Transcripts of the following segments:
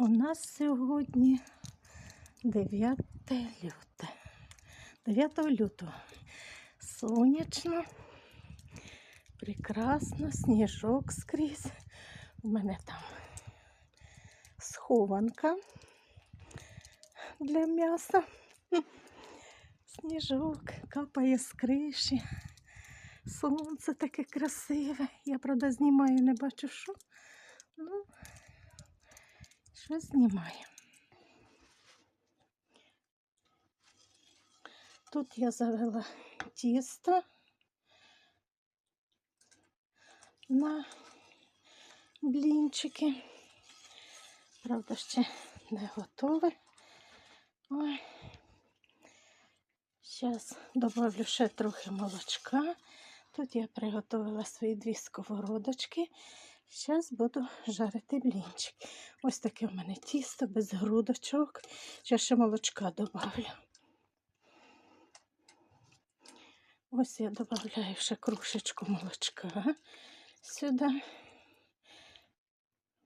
У нас сьогодні 9 люте. 9 лютого. Сонячно, прекрасно, сніжок скрізь. У мене там схованка для м'яса. Сніжок капає з криші. Сонце таке красиве. Я, правда, знімаю, не бачу що. Ну, що знімаю. Тут я завела тісто на блінчики. Правда, ще не готове. Ой. Зараз добавлю ще трохи молочка. Тут я приготувала свої дві сковородочки. Зараз буду жарити блінчик. Ось таке в мене тісто без грудочок. Зараз ще молочка добавлю. Ось я додаю ще кружечку молочка сюди.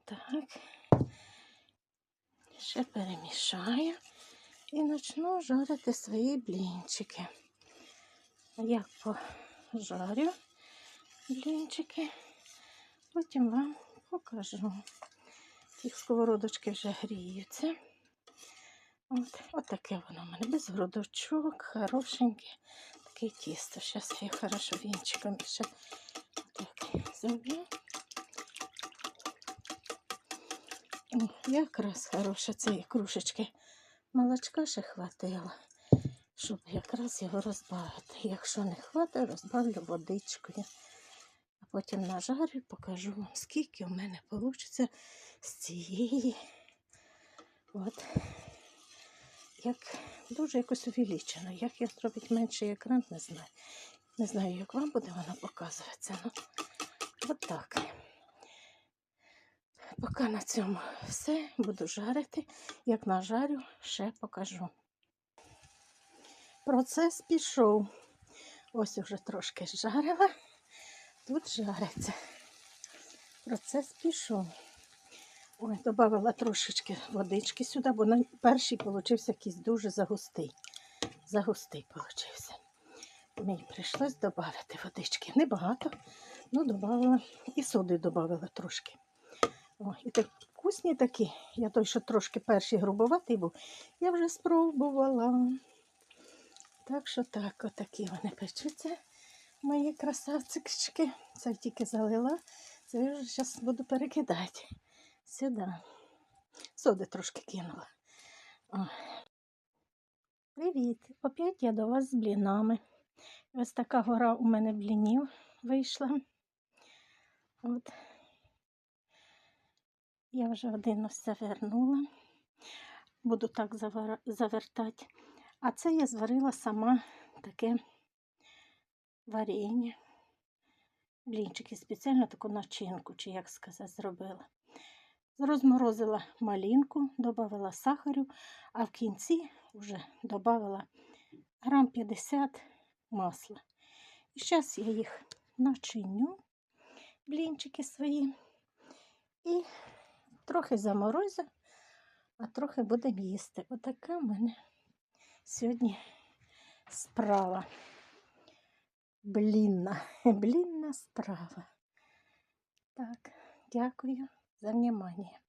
Так. Ще перемішаю і почну жарити свої блінчики. Як пожарю блінчики, потім вам покажу. Ті сковородочки вже гріються. От, от таке воно в мене без грудочок, хорошеньке. Таке тісто. Зараз я хорошо вінчиком ще так зроблю. Якраз хороше цієї кружечки. Молочка ще хватило, щоб якраз його розбавити. Якщо не хватить, розбавлю водичкою. Потім нажарю покажу вам, скільки в мене вийде з цієї. От. Як дуже якось увеличено. Як я зробити менший екран, не знаю. Не знаю, як вам буде вона показуватися. Ну, от так. Поки на цьому все буду жарити. Як нажарю, ще покажу. Процес пішов. Ось уже трошки жарила. Тут жариться. Процес пішов. Ой, додавала трошечки водички сюди, бо на перший получився якийсь дуже загустий. Загустий получився. Мені прийшлось додати водички. Небагато, ну додавала і соди додавала трошки. О, і так вкусні такі. Я той, що трошки перший грубоватий був, я вже спробувала. Так що так, отакі вони печуться, мої красавчики. Це тільки залила, це вже зараз буду перекидати сюди. Соди трошки кинула. О. Привіт! Опять я до вас з блінами. Ось така гора у мене блінів вийшла. От. Я вже один ось завернула. Буду так завертати. А це я зварила сама таке варення. Блінчики спеціально таку начинку, чи як сказати, зробила. Розморозила малинку, додала сахарю, а в кінці вже додала грам 50 масла. І зараз я їх начиню, блінчики свої, і трохи заморозю, а трохи будемо їсти. Отака в мене сьогодні справа. Блінна, блінна справа. Так, дякую за внимание.